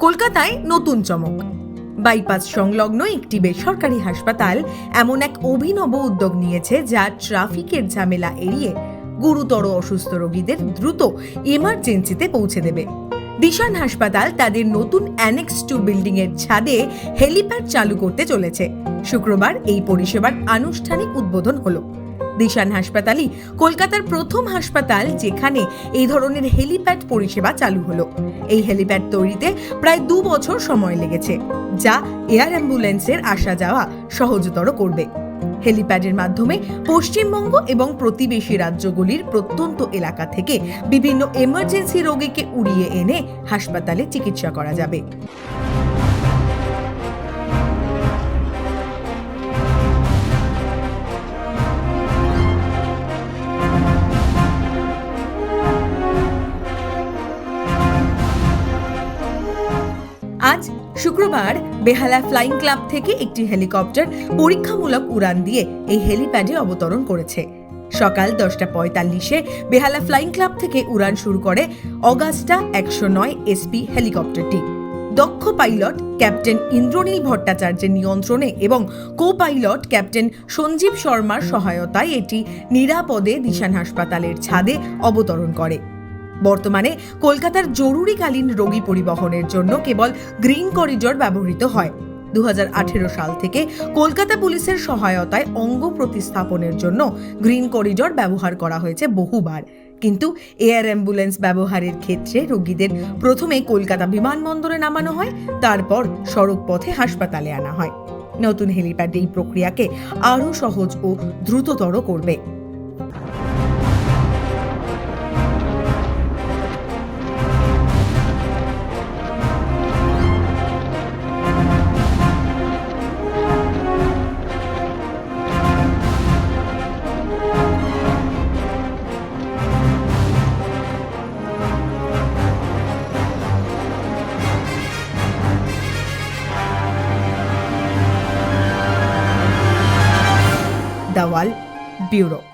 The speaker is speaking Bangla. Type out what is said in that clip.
কলকাতায় নতুন চমক। বাইপাস সংলগ্ন একটি বেসরকারি হাসপাতাল এমন এক অভিনব উদ্যোগ নিয়েছে যা ট্রাফিকের ঝামেলা এড়িয়ে গুরুতর অসুস্থ রোগীদের দ্রুত এমার্জেন্সিতে পৌঁছে দেবে। দিশান হাসপাতাল তাদের নতুন অ্যানেক্স টু বিল্ডিং এর ছাদে হেলিপ্যাড চালু করতে চলেছে। শুক্রবার এই পরিষেবার আনুষ্ঠানিক উদ্বোধন হলো। দিশান হাসপাতালই কলকাতার প্রথম হাসপাতাল যেখানে এই ধরনের হেলিপ্যাড পরিষেবা চালু হলো। এই হেলিপ্যাড তৈরিতে প্রায় দু বছর সময় লেগেছে, যা এয়ার অ্যাম্বুলেন্সের আসা যাওয়া সহজতর করবে। হেলিপ্যাডের মাধ্যমে পশ্চিমবঙ্গ এবং প্রতিবেশী রাজ্যগুলির প্রত্যন্ত এলাকা থেকে বিভিন্ন এমার্জেন্সি রোগীকে উড়িয়ে এনে হাসপাতালে চিকিৎসা করা যাবে। আজ শুক্রবার বেহালা ফ্লাইং ক্লাব থেকে একটি হেলিকপ্টার পরীক্ষামূলক উড়ান দিয়ে এই হেলিপ্যাডে অবতরণ করেছে। সকাল দশটা পঁয়তাল্লিশে বেহালা ফ্লাইং ক্লাব থেকে উড়ান শুরু করে অগাস্টা একশো নয় এসপি হেলিকপ্টারটি। দক্ষ পাইলট ক্যাপ্টেন ইন্দ্রনীল ভট্টাচার্যের নিয়ন্ত্রণে এবং কো পাইলট ক্যাপ্টেন সঞ্জীব শর্মার সহায়তায় এটি নিরাপদে দিশান হাসপাতালের ছাদে অবতরণ করে। বর্তমানে কলকাতার জরুরিকালীন রোগী পরিবহনের জন্য কেবল গ্রিন করিডোর ব্যবহৃত হয়। দু হাজার আঠেরো সাল থেকে কলকাতা পুলিশের সহায়তায় অঙ্গ প্রতিস্থাপনের জন্য গ্রিন করিডোর ব্যবহার করা হয়েছে বহুবার। কিন্তু এয়ার অ্যাম্বুলেন্স ব্যবহারের ক্ষেত্রে রোগীদের প্রথমে কলকাতা বিমানবন্দরে নামানো হয়, তারপর সড়ক পথে হাসপাতালে আনা হয়। নতুন হেলিপ্যাড এই প্রক্রিয়াকে আরও সহজ ও দ্রুততর করবে। Bureau.